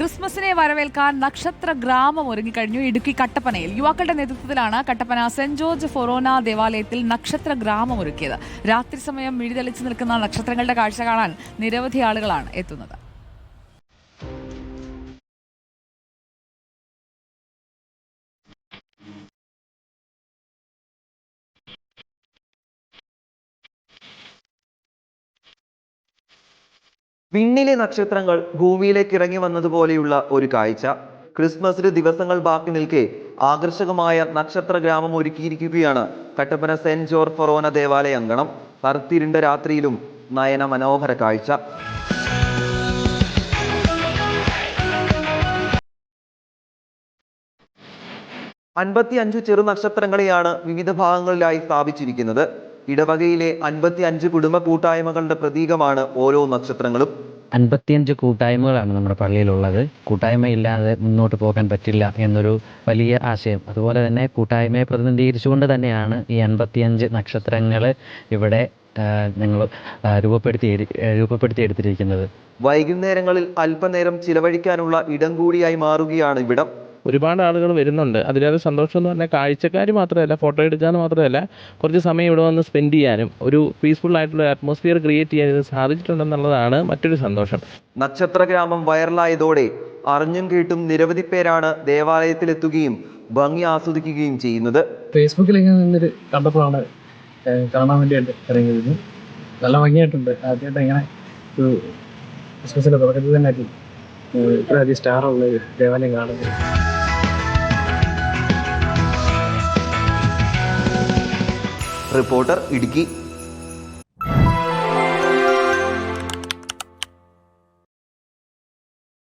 ക്രിസ്മസിനെ വരവേൽക്കാൻ നക്ഷത്ര ഗ്രാമം ഒരുങ്ങിക്കഴിഞ്ഞു ഇടുക്കി കട്ടപ്പനയിൽ. യുവാക്കളുടെ നേതൃത്വത്തിലാണ് കട്ടപ്പന സെന്റ് ജോർജ് ഫൊറോന ദേവാലയത്തിൽ നക്ഷത്ര ഗ്രാമം ഒരുക്കിയത്. രാത്രി സമയം മിഴിതെളിച്ചു നിൽക്കുന്ന നക്ഷത്രങ്ങളുടെ കാഴ്ച കാണാൻ നിരവധി ആളുകളാണ് എത്തുന്നത്. വിണ്ണിലെ നക്ഷത്രങ്ങൾ ഭൂമിയിലേക്ക് ഇറങ്ങി വന്നതുപോലെയുള്ള ഒരു കാഴ്ച. ക്രിസ്മസിന് ദിവസങ്ങൾ ബാക്കി നിൽക്കെ ആകർഷകമായ നക്ഷത്ര ഗ്രാമം ഒരുക്കിയിരിക്കുകയാണ് കട്ടപ്പന സെന്റ് ജോർജ് ഫൊറോന ദേവാലയ അങ്കണം. കറുത്തിരുണ്ട രാത്രിയിലും നയന മനോഹര കാഴ്ച. അൻപത്തി അഞ്ച് ചെറു നക്ഷത്രങ്ങളെയാണ് വിവിധ ഭാഗങ്ങളിലായി സ്ഥാപിച്ചിരിക്കുന്നത്. ഇടവകയിലെ അൻപത്തി അഞ്ച് കുടുംബ കൂട്ടായ്മകളുടെ പ്രതീകമാണ് ഓരോ നക്ഷത്രങ്ങളും. അൻപത്തിയഞ്ച് കൂട്ടായ്മകളാണ് നമ്മുടെ പള്ളിയിലുള്ളത്. കൂട്ടായ്മ ഇല്ലാതെ മുന്നോട്ട് പോകാൻ പറ്റില്ല എന്നൊരു വലിയ ആശയം. അതുപോലെ തന്നെ കൂട്ടായ്മയെ പ്രതിനിധീകരിച്ചുകൊണ്ട് തന്നെയാണ് ഈ അൻപത്തിയഞ്ച് നക്ഷത്രങ്ങൾ ഇവിടെ ഞങ്ങൾ രൂപപ്പെടുത്തി രൂപപ്പെടുത്തി എടുത്തിരിക്കുന്നത്. വൈകുന്നേരങ്ങളിൽ അല്പനേരം ചിലവഴിക്കാനുള്ള ഇടം കൂടിയായി മാറുകയാണ് ഇവിടം. ഒരുപാട് ആളുകൾ വരുന്നുണ്ട്. അതിലേറെ സന്തോഷം എന്ന് പറഞ്ഞാൽ കാഴ്ചക്കാർ മാത്രമല്ല ഫോട്ടോ എടുക്കാൻ മാത്രമല്ല കുറച്ച് സമയം ഇവിടെ വന്ന് സ്പെൻഡ് ചെയ്യാനും ഒരു പീസ്ഫുൾ ആയിട്ടുള്ള അറ്റ്മോസ്ഫിയർ ക്രിയേറ്റ് ചെയ്യാൻ ഇത് സാധിച്ചിട്ടുണ്ടെന്നുള്ളതാണ് മറ്റൊരു സന്തോഷം. നക്ഷത്ര ഗ്രാമം വൈറലായതോടെ അറിഞ്ഞും കേട്ടും നിരവധി പേരാണ് ദേവാലയത്തിലെത്തുകയും ഭംഗി ആസ്വദിക്കുകയും ചെയ്യുന്നത്. ഫേസ്ബുക്കിൽ ഇങ്ങനെ കണ്ടപ്പോഴാണ് കാണാൻ വേണ്ടിയിട്ട് ഇറങ്ങിയത്. നല്ല ഭംഗിയായിട്ടുണ്ട്. ആദ്യമായിട്ട് ഇങ്ങനെ ഒരു ക്രിസ്മസിന്റെ തുടക്കത്തിൽ തന്നെ ഇത്രയധികം സ്റ്റാറുള്ള ദേവാലയം കാണുന്നത്. റിപ്പോർട്ടർ ഇടുക്കി